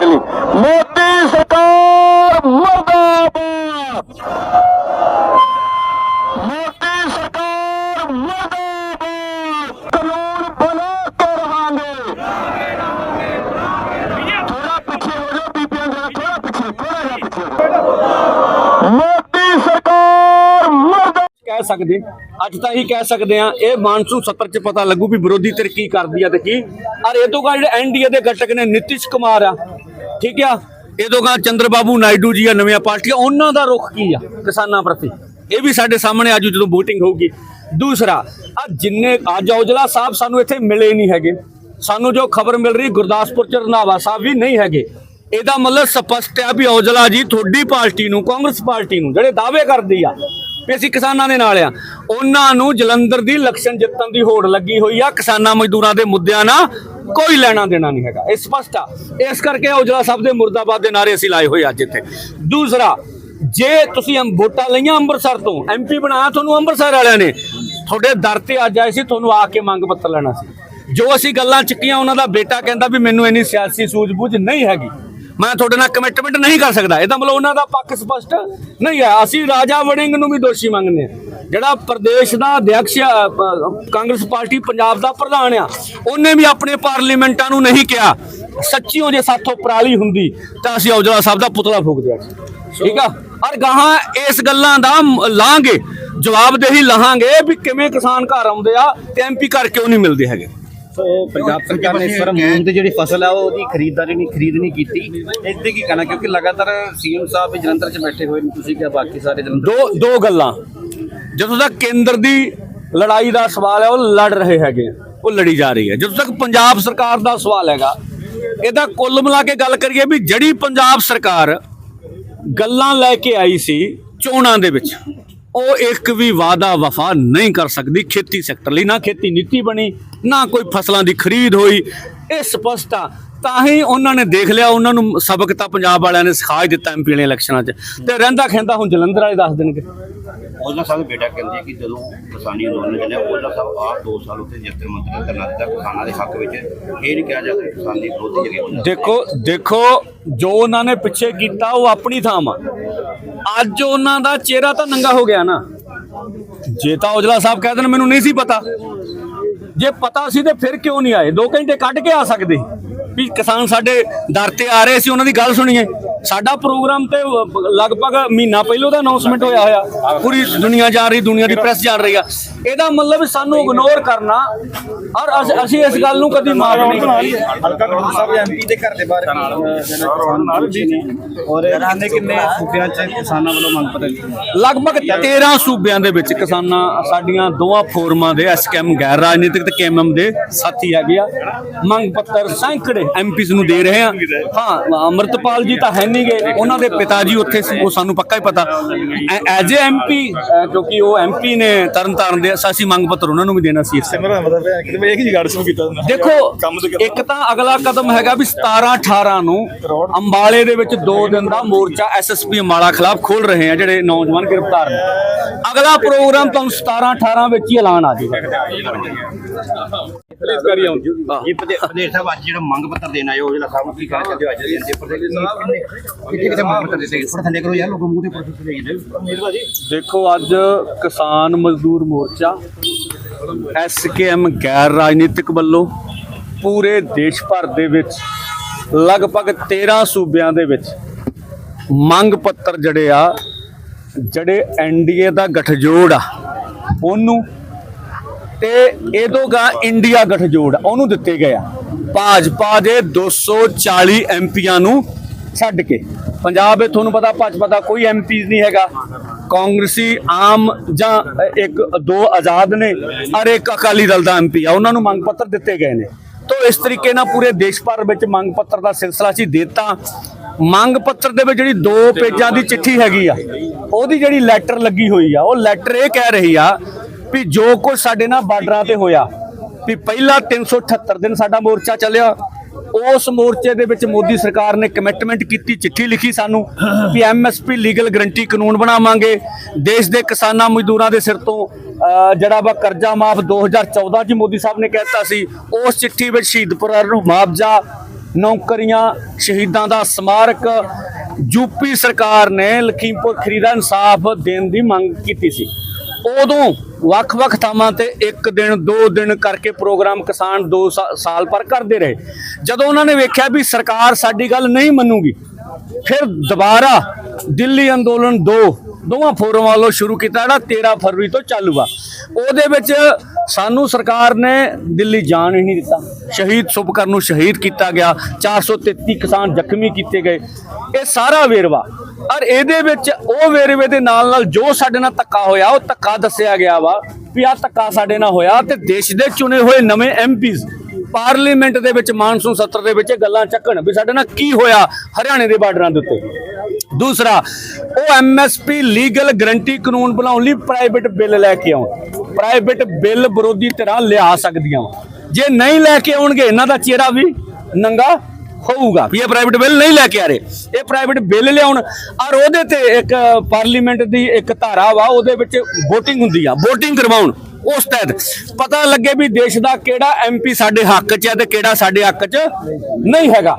चली। मोदी सरकार मुर्दाबाद। मोदी सरकार कानून बना के रहेंगे। थोड़ा पीछे हो जाओ बीपीएल जरा थोड़ा पीछे थोड़ा पीछे मोदी सरकार मुर्दा कह सकते ਅੱਜ ਤਾਂ ਹੀ ਕਹਿ ਸਕਦੇ ਆ ਇਹ ਮਾਨਸੂਨ ਸੱਤਰ ਚ ਪਤਾ ਲੱਗੂ ਵੀ ਵਿਰੋਧੀ ਧਿਰ ਕੀ ਕਰਦੀ ਆ ਤੇ ਕੀ। ਔਰ ਇਹ ਤੋਂ ਗਾ ਜਿਹੜੇ ਐਨਡੀਏ ਦੇ ਘਟਕ ਨੇ, ਨਿਤਿਸ਼ ਕੁਮਾਰ ਆ, ਠੀਕ ਆ? ਇਹ ਤੋਂ ਗਾ ਚੰਦਰ ਬਾਬੂ ਨਾਇਡੂ ਜੀ ਆ, ਨਵੀਆਂ ਪਾਰਟੀਆਂ, ਉਹਨਾਂ ਦਾ ਰੁਖ ਕੀ ਆ, ਕਿਸਾਨਾਂ ਪ੍ਰਤੀ? ਇਹ ਵੀ ਸਾਡੇ ਸਾਹਮਣੇ ਆਜੂ ਜਦੋਂ VOTING ਹੋਊਗੀ। ਦੂਸਰਾ, ਆ ਜਿੰਨੇ, ਅੱਜ ਔਜਲਾ ਸਾਹਿਬ ਸਾਨੂੰ ਇੱਥੇ ਮਿਲੇ ਨਹੀਂ ਹੈਗੇ। ਸਾਨੂੰ ਜੋ ਖਬਰ ਮਿਲ ਰਹੀ, ਗੁਰਦਾਸਪੁਰ ਚ ਰੰਧਾਵਾ ਸਾਹਿਬ ਵੀ ਨਹੀਂ ਹੈਗੇ। ਇਹਦਾ ਮਤਲਬ ਸਪਸ਼ਟ ਹੈ ਵੀ ਔਜਲਾ ਜੀ ਤੁਹਾਡੀ ਪਾਰਟੀ ਨੂੰ, ਕਾਂਗਰਸ ਪਾਰਟੀ ਨੂੰ, ਜਿਹੜੇ ਦਾਅਵੇ ਕਰਦੀ ਆ ਵੀ ਅਸੀਂ ਕਿਸਾਨਾਂ ਦੇ ਨਾਲ ਆ। ਉਹਨਾਂ ਨੂੰ ਜਲੰਧਰ ਦੀ ਇਲੈਕਸ਼ਨ ਜਿੱਤਣ ਦੀ ਹੋੜ ਲੱਗੀ ਹੋਈ ਆ। ਕਿਸਾਨਾਂ ਮਜ਼ਦੂਰਾਂ ਦੇ ਮੁੱਦਿਆਂ ਨਾਲ ਕੋਈ ਲੈਣਾ ਦੇਣਾ ਨਹੀਂ ਹੈਗਾ। ਇਹ ਸਪਸ਼ਟ ਆ। ਇਸ ਕਰਕੇ ਔਜਲਾ ਸਾਹਿਬ ਦੇ ਮੁਰਦਾਬਾਦ ਦੇ ਨਾਰੇ ਅਸੀਂ ਲਾਏ ਹੋਏ ਅੱਜ ਇੱਥੇ। ਦੂਸਰਾ, ਜੇ ਤੁਸੀਂ ਵੋਟਾਂ ਲਈਆਂ ਅੰਮ੍ਰਿਤਸਰ ਤੋਂ ਐਮਪੀ ਬਣਾ ਤੁਹਾਨੂੰ ਅੰਮ੍ਰਿਤਸਰ ਵਾਲਿਆਂ ਨੇ। ਤੁਹਾਡੇ ਦਰ ਤੇ ਅੱਜ ਆਏ ਸੀ, ਤੁਹਾਨੂੰ ਆ ਕੇ ਮੰਗ ਪੱਤਰ ਲੈਣਾ ਸੀ। ਜੋ ਅਸੀਂ ਗੱਲਾਂ ਚੱਕੀਆਂ, ਉਹਨਾਂ ਦਾ ਬੇਟਾ ਕਹਿੰਦਾ ਵੀ ਮੈਨੂੰ ਇੰਨੀ ਸਿਆਸੀ ਸੂਝ-ਬੂਝ ਨਹੀਂ ਹੈਗੀ। ਮੈਂ ਤੁਹਾਡੇ ਨਾਲ ਕਮਿਟਮੈਂਟ ਨਹੀਂ ਕਰ ਸਕਦਾ। ਇਹਦਾ ਮਤਲਬ ਉਹਨਾਂ ਦਾ ਪੱਖ ਸਪਸ਼ਟ ਨਹੀਂ ਹੈ। ਅਸੀਂ ਰਾਜਾ ਵੜਿੰਗ ਨੂੰ ਵੀ ਦੋਸ਼ੀ ਮੰਗਦੇ ਹਾਂ। ਜਿਹੜਾ ਪ੍ਰਦੇਸ਼ ਦਾ ਅਧਿਅਕਸ਼ ਕਾਂਗਰਸ ਪਾਰਟੀ ਪੰਜਾਬ ਦਾ ਪ੍ਰਧਾਨ ਆ, ਉਹਨੇ ਵੀ ਆਪਣੇ ਪਾਰਲੀਮੈਂਟਾਂ ਨੂੰ ਨਹੀਂ ਕਿਹਾ। ਸੱਚੀਓ ਜੇ ਸਾਥੋਂ ਪਰਾਲੀ ਹੁੰਦੀ, ਤਾਂ ਅਸੀਂ ਔਜਲਾ ਸਾਹਿਬ ਦਾ ਪੁਤਲਾ ਫੂਕ ਦਿਆ ਠੀਕ ਆ? ਔਰ ਗਾਹਾਂ ਇਸ ਗੱਲਾਂ ਦਾ ਮ- ਲਾਂਗੇ। ਜਵਾਬਦੇਹੀ ਲਹਾਂਗੇ ਵੀ ਕਿਵੇਂ ਕਿਸਾਨ ਘਰ ਆਉਂਦੇ ਆ ਤੇ ਐਮਪੀ ਘਰ ਕਿਉਂ ਨਹੀਂ ਮਿਲਦੇ ਹੈਗੇ। ਸੋ ਪੰਜਾਬ ਸਰਕਾਰ ਨੇ ਇਸ ਵਾਰ ਮੂੰਗ ਦੀ ਜਿਹੜੀ ਫਸਲ ਆ ਉਹਦੀ ਖਰੀਦਦਾਰੀ ਨਹੀਂ ਖਰੀਦ ਨਹੀਂ ਕੀਤੀ। ਇਸ ਕੀ ਕਹਿਣਾ, ਕਿਉਂਕਿ ਲਗਾਤਾਰ ਸੀਐਮ ਸਾਹਿਬ ਵੀ ਜਲੰਧਰ 'ਚ ਬੈਠੇ ਹੋਏ ਨੇ, ਤੁਸੀਂ ਕਿਹਾ ਬਾਕੀ ਸਾਰੇ ਜਲੰਧਰ ਦੋ ਦੋ ਗੱਲਾਂ। ਜਦੋਂ ਤੱਕ ਕੇਂਦਰ ਦੀ ਲੜਾਈ ਦਾ ਸਵਾਲ ਹੈ, ਉਹ ਲੜ ਰਹੇ ਹੈਗੇ ਉਹ ਲੜੀ ਜਾ ਰਹੀ ਹੈ। ਜਦੋਂ ਤੱਕ ਪੰਜਾਬ ਸਰਕਾਰ ਦਾ ਸਵਾਲ ਹੈਗਾ, ਇਹਦਾ ਕੁੱਲ ਮਿਲਾ ਕੇ ਗੱਲ ਕਰੀਏ ਵੀ ਜਿਹੜੀ ਪੰਜਾਬ ਸਰਕਾਰ ਗੱਲਾਂ ਲੈ ਕੇ ਆਈ ਸੀ ਚੋਣਾਂ ਦੇ ਵਿੱਚ ਉਹ ਇੱਕ ਵੀ ਵਾਅਦਾ ਵਫਾ ਨਹੀਂ ਕਰ ਸਕਦੀ। ਖੇਤੀ ਸੈਕਟਰ ਲਈ ਨਾ ਖੇਤੀ ਨੀਤੀ ਬਣੀ, ਨਾ ਕੋਈ ਫਸਲਾਂ ਦੀ ਖਰੀਦ ਹੋਈ। ਇਹ ਸਪਸ਼ਟ ਆ। ਤਾਂ ਹੀ ਉਹਨਾਂ ਨੇ ਦੇਖ ਲਿਆ, ਉਹਨਾਂ ਨੂੰ ਸਬਕ ਤਾਂ ਪੰਜਾਬ ਵਾਲਿਆਂ ਨੇ ਸਿਖਾ ਹੀ ਦਿੱਤਾ ਐਮਪੀ ਵਾਲੀਆਂ ਇਲੈਕਸ਼ਨਾਂ 'ਚ। ਤੇ ਰਹਿੰਦਾ ਖੈਂਦਾ ਹੁਣ ਜਲੰਧਰ ਵਾਲੇ ਦੱਸ ਦੇਣਗੇ। ਉਹਦਾ ਸਾਹਿਬ ਬੇਟਾ ਕਹਿੰਦੇ ਕਿ ਜਦੋਂ ਕਿਸਾਨੀ ਅੰਦੋਲਨ ਚੱਲਿਆ ਉਹਦਾ ਸਾਹਿਬ ਆਪ 2 ਸਾਲ ਉੱਤੇ ਜੱਥੇ ਮੰਤਰੀ ਧਰਨਾ ਦਿੱਤਾ ਕਿਸਾਨਾਂ ਦੇ ਹੱਕ ਵਿੱਚ। ਇਹ ਨਹੀਂ ਕਿਹਾ ਜਾ ਸਕਦਾ ਕਿਸਾਨੀ ਵਿਰੋਧੀ ਜਿਹੜੇ ਦੇਖੋ ਦੇਖੋ, ਜੋ ਉਹਨਾਂ ਨੇ ਪਿੱਛੇ ਕੀਤਾ, ਉਹ ਆਪਣੀ ਥਾਂ ਆ। ਅੱਜ ਉਹਨਾਂ ਦਾ ਚਿਹਰਾ ਤਾਂ ਨੰਗਾ ਹੋ ਗਿਆ ਨਾ। ਜੇ ਤਾਂ ਔਜਲਾ ਸਾਹਿਬ ਕਹਿ ਦੇਣ, ਮੈਨੂੰ ਨਹੀਂ ਸੀ ਪਤਾ। ਜੇ ਪਤਾ ਸੀ ਤੇ ਫਿਰ ਕਿਉਂ ਨਹੀਂ ਆਏ? 2 ਘੰਟੇ ਕੱਢ ਕੇ ਆ ਸਕਦੇ। ਵੀ ਕਿਸਾਨ ਸਾਡੇ ਦਰ ਤੇ ਆ ਰਹੇ ਸੀ, ਉਹਨਾਂ ਦੀ ਗੱਲ ਸੁਣੀਏ। ਸਾਡਾ ਪ੍ਰੋਗਰਾਮ ਤੇ ਲਗਭਗ ਮਹੀਨਾ ਪਹਿਲਾਂ ਦਾ ਅਨਾਉਂਸਮੈਂਟ ਹੋਇਆ ਹੋਇਆ। ਪੂਰੀ ਦੁਨੀਆ ਜਾ ਰਹੀ ਦੁਨੀਆ ਦੀ ਪ੍ਰੈਸ ਜਾ ਰਹੀ ਆ। ਇਹਦਾ ਮਤਲਬ ਸਾਨੂੰ ਇਗਨੋਰ ਕਰਨਾ ਔਰ ਅਸ- ਇਸ ਗੱਲ ਨੂੰ ਕਦੀ ਮਾਫ ਨਹੀਂ ਕਰਾਂਗੇ ਹਲਕਾ ਕੌਣ ਸਾਹਿਬ ਐਮਪੀ ਦੇ ਘਰ ਦੇ ਬਾਹਰ ਔਰ ਕਿੰਨੇ ਕਿੰਨੇ ਸੂਬਿਆਂ 'ਚ ਕਿਸਾਨਾਂ ਵੱਲੋਂ ਮੰਗ ਪੱਤਰ ਲਗਭਗ 13 ਸੂਬਿਆਂ ਦੇ ਵਿੱਚ ਕਿਸਾਨਾਂ ਸਾਡੀਆਂ ਦੋਵਾਂ ਫੋਰਮਾਂ ਦੇ ਐਸਕੇਐਮ ਗੈਰ ਰਾਜਨੀਤਿਕ ਤੇ ਕੇਐਮਐਮ ਦੇ ਸਾਥੀ ਹੈਗੇ ਆ। ਮੰਗ ਪੱਤਰ ਸੈਂਕੜੇ ਐਮਪੀਸ ਨੂੰ ਦੇ ਰਹੇ ਆ। ਹਾਂ ਅਮਰਤਪਾਲ ਜੀ ਤਾਂ ਹੈ ਨਹੀਂ ਗਏ। ਉਹਨਾਂ ਦੇ ਪਿਤਾ ਜੀ ਉੱਥੇ ਸੀ ਉਹ ਸਾਨੂੰ ਪੱਕਾ ਹੀ ਪਤਾ। ਐਜ ਏ ਐਮਪੀ ਕਿਉਂਕਿ ਉਹ ਐਮਪੀ ਨੇ ਤਰਨਤਾਰਨ ਦੇ ਅਸੀਂ ਮੰਗ ਪੱਤਰ ਉਹਨਾਂ ਨੂੰ ਵੀ ਦੇਣਾ ਸੀ ਇਸ ਮੇਰਾ ਮਤਲਬ ਹੈ ਕਿ ਮੈਂ ਇੱਕ ਜੀ ਗਾਰਡ ਸ਼ੁਰੂ ਕੀਤਾ ਹੁੰਦਾ ਦੇਖੋ ਇੱਕ ਤਾਂ ਅਗਲਾ ਕਦਮ ਹੈਗਾ ਵੀ 17 18 ਨੂੰ ਅੰਬਾਲੇ ਦੇ ਵਿੱਚ 2 ਦਿਨ ਦਾ ਮੋਰਚਾ ਐਸਐਸਪੀ ਅੰਬਾਲਾ ਖਿਲਾਫ ਖੋਲ ਰਹੇ ਆ ਜਿਹੜੇ ਨੌਜਵਾਨ ਗ੍ਰਿਫਤਾਰ ਨੇ। ਅਗਲਾ ਪ੍ਰੋਗਰਾਮ ਤੁਹਾਨੂੰ 17 18 ਵਿੱਚ ਹੀ ਐਲਾਨ ਆ ਜਾਏਗਾ। ਪਲੀਜ਼ ਕਰੀ ਆਉਂ ਇਹ ਪ੍ਰਦੇ- ਪ੍ਰਦੇਸ਼ ਸਾਹਿਬ ਅੱਜ ਜਿਹੜਾ ਮੰਗ ਪੱਤਰ ਦੇਣ ਆਏ ਉਹ ਜਿਹੜਾ ਸਾਹਿਬ ਨੂੰ ਕੀ ਚਾਹੁੰਦੇ ਹੋ ਅੱਜ ਦੇ ਪੇਪਰ ਦੇ ਕਿੰਨੇ ਕਿਤੇ ਮੰਗ ਪੱਤਰ ਦਿੱਤੇ ਥੋੜਾ ਥੱਲੇ ਕਰੋ ਯਾਰ ਲੋਕਾਂ ਮੂੰਹ ਤੇ ਪ੍ਰੋਸੈਸ ਦੇ ਜਾਂਦੇ ਦੇਖੋ ਅੱਜ ਕਿਸਾਨ ਮਜ਼ਦੂਰ ਮੋਰਚਾ ਐਸਕੇਐਮ ਗੈਰ ਰਾਜਨੀਤਿਕ ਵੱਲੋਂ ਪੂਰੇ ਦੇਸ਼ ਭਰ ਦੇ ਵਿੱਚ ਲਗਭਗ 13 ਸੂਬਿਆਂ ਦੇ ਵਿੱਚ ਮੰਗ ਪੱਤਰ ਜਿਹੜੇ ਆ ਜਿਹੜੇ ਐਨਡੀਏ ਦਾ ਗਠਜੋੜ ਆ ਉਹਨੂੰ ਤੇ ਇਹਦੋਗਾ ਇੰਡੀਆ ਗਠਜੋੜ ਉਹਨੂੰ ਦਿੱਤੇ ਗਏ ਆ। ਭਾਜਪਾ ਦੇ 240 ਐਮਪੀਆਂ ਨੂੰ ਛੱਡ ਕੇ। ਪੰਜਾਬ ਵਿੱਚ ਤੁਹਾਨੂੰ ਪਤਾ, ਭਾਜਪਾ ਦਾ ਕੋਈ ਐਮਪੀ ਨਹੀਂ ਹੈਗਾ। ਕਾਂਗਰਸੀ ਆਮ ਜਾਂ ਇੱਕ, ਦੋ ਆਜ਼ਾਦ ਨੇ ਔਰ ਇੱਕ ਅਕਾਲੀ ਦਲ ਦਾ ਐਮਪੀ ਆ। ਉਹਨਾਂ ਨੂੰ ਮੰਗ ਪੱਤਰ ਦਿੱਤੇ ਗਏ ਨੇ। ਤੋਂ ਇਸ ਤਰੀਕੇ ਨਾਲ ਪੂਰੇ ਦੇਸ਼ ਭਰ ਵਿੱਚ ਮੰਗ ਪੱਤਰ ਦਾ ਸਿਲਸਿਲਾ ਸੀ ਦਿੱਤਾ। ਮੰਗ ਪੱਤਰ ਦੇ ਵਿੱਚ ਜਿਹੜੀ ਦੋ ਪੇਜਾਂ ਦੀ ਚਿੱਠੀ ਹੈਗੀ ਆ, ਉਹਦੀ ਜਿਹੜੀ ਲੈਟਰ ਲੱਗੀ ਹੋਈ ਆ, ਉਹ ਲੈਟਰ ਇਹ ਕਹਿ ਰਹੀ ਆ ਵੀ ਜੋ ਕੁਝ ਸਾਡੇ ਨਾਲ ਬਾਰਡਰਾਂ ਤੇ ਹੋਇਆ, ਵੀ ਪਹਿਲਾ 378 ਦਿਨ ਸਾਡਾ ਮੋਰਚਾ ਚੱਲਿਆ, ਉਸ ਮੋਰਚੇ ਦੇ ਵਿੱਚ ਮੋਦੀ ਸਰਕਾਰ ਨੇ ਕਮਿਟਮੈਂਟ ਕੀਤੀ, ਚਿੱਠੀ ਲਿਖੀ ਸਾਨੂੰ ਵੀ ਐਮਐਸਪੀ ਲੀਗਲ ਗਰੰਟੀ ਕਾਨੂੰਨ ਬਣਾਵਾਂਗੇ। ਦੇਸ਼ ਦੇ ਕਿਸਾਨਾਂ ਮਜ਼ਦੂਰਾਂ ਦੇ ਸਿਰ ਤੋਂ ਜਿਹੜਾ ਵਾ ਕਰਜ਼ਾ ਮਾਫ 2014 ਚ ਮੋਦੀ ਸਾਹਿਬ ਨੇ ਕਹਿਤਾ ਸੀ, ਉਸ ਚਿੱਠੀ ਵਿੱਚ ਸ਼ਹੀਦ ਨੂੰ ਮੁਆਵਜ਼ਾ, ਨੌਕਰੀਆਂ, ਸ਼ਹੀਦਾਂ ਦਾ ਸਮਾਰਕ ਯੂਪੀ ਸਰਕਾਰ ਨੇ ਲਖੀਮਪੁਰ ਖਰੀਦਾ ਇਨਸਾਫ ਦੇਣ ਦੀ ਮੰਗ ਕੀਤੀ ਸੀ। ਉਦੋਂ ਵੱਖ-ਵੱਖ ਥਾਵਾਂ ਤੇ ਇੱਕ ਦਿਨ, ਦੋ ਦਿਨ ਕਰਕੇ ਪ੍ਰੋਗਰਾਮ ਕਿਸਾਨ 2 ਸਾਲ ਪਰ ਕਰਦੇ ਰਹੇ। ਜਦੋਂ ਉਹਨਾਂ ਨੇ ਵੇਖਿਆ ਵੀ ਸਰਕਾਰ ਸਾਡੀ ਗੱਲ ਨਹੀਂ ਮੰਨੂਗੀ, ਫਿਰ ਦੁਬਾਰਾ ਦਿੱਲੀ ਅੰਦੋਲਨ 2 ਦੋਵਾਂ ਫੋਰਮਾਂ ਵੱਲੋਂ ਸ਼ੁਰੂ ਕੀਤਾ ਜਿਹੜਾ 13 ਫਰਵਰੀ ਤੋਂ ਚਾਲੂ ਆ। ਉਹਦੇ ਵਿੱਚ ਸਾਨੂੰ ਸਰਕਾਰ ਨੇ ਦਿੱਲੀ ਜਾਣ ਹੀ ਨਹੀਂ ਦਿੱਤਾ। ਸ਼ਹੀਦ ਸੁਪਕਰ ਨੂੰ ਸ਼ਹੀਦ ਕੀਤਾ ਗਿਆ 433 ਕਿਸਾਨ ਜ਼ਖਮੀ ਕੀਤੇ ਗਏ। ਇਹ ਸਾਰਾ ਵੇਰਵਾ। ਔਰ ਇਹਦੇ ਵਿੱਚ ਉਹ ਵੇਰਵੇ ਦੇ ਨਾਲ ਨਾਲ ਜੋ ਸਾਡੇ ਨਾਲ ਧੱਕਾ ਹੋਇਆ, ਉਹ ਧੱਕਾ ਦੱਸਿਆ ਗਿਆ ਵਾ ਵੀ ਆਹ ਧੱਕਾ ਸਾਡੇ ਨਾਲ ਹੋਇਆ ਤੇ ਦੇਸ਼ ਦੇ ਚੁਣੇ ਹੋਏ ਨਵੇਂ ਐਮਪੀਜ਼ ਪਾਰਲੀਮੈਂਟ ਦੇ ਵਿੱਚ, ਮਾਨਸੂਨ ਸੱਤਰ ਦੇ ਵਿੱਚ ਗੱਲਾਂ ਚੱਕਣ ਵੀ ਸਾਡੇ ਨਾਲ ਕੀ ਹੋਇਆ ਹਰਿਆਣੇ ਦੇ ਬਾਰਡਰਾਂ ਦੇ ਉੱਤੇ। ਦੂਸਰਾ, ਉਹ ਐਮਐਸਪੀ ਲੀਗਲ ਗਰੰਟੀ ਕਾਨੂੰਨ ਬਣਾਉਣ ਲਈ ਪ੍ਰਾਈਵੇਟ ਬਿੱਲ ਲੈ ਕੇ ਆਉਣ। ਪ੍ਰਾਈਵੇਟ ਬਿੱਲ ਵਿਰੋਧੀ ਤਰ੍ਹਾਂ ਲਿਆ ਸਕਦੀਆਂ ਜੇ ਨਹੀਂ ਲੈ ਕੇ ਆਉਣਗੇ, ਇਹਨਾਂ ਦਾ ਚਿਹਰਾ ਵੀ ਨੰਗਾ ਹੋਊਗਾ। ਵੀ ਇਹ ਪ੍ਰਾਈਵੇਟ ਬਿੱਲ ਨਹੀਂ ਲੈ ਕੇ ਆ ਰਹੇ। ਇਹ ਪ੍ਰਾਈਵੇਟ ਬਿੱਲ ਲਿਆਉਣ। ਔਰ ਉਹਦੇ ਤੇ ਇੱਕ ਪਾਰਲੀਮੈਂਟ ਦੀ ਇੱਕ ਧਾਰਾ ਵਾ, ਉਹਦੇ ਵਿੱਚ VOTING ਹੁੰਦੀ ਆ। VOTING ਕਰਵਾਉਣ। ਉਸ ਤਹਿਤ ਪਤਾ ਲੱਗੇ ਵੀ ਦੇਸ਼ ਦਾ ਕਿਹੜਾ ਐਮਪੀ ਸਾਡੇ ਹੱਕ 'ਚ ਹੈ ਤੇ ਕਿਹੜਾ ਸਾਡੇ ਹੱਕ 'ਚ ਨਹੀਂ ਹੈਗਾ।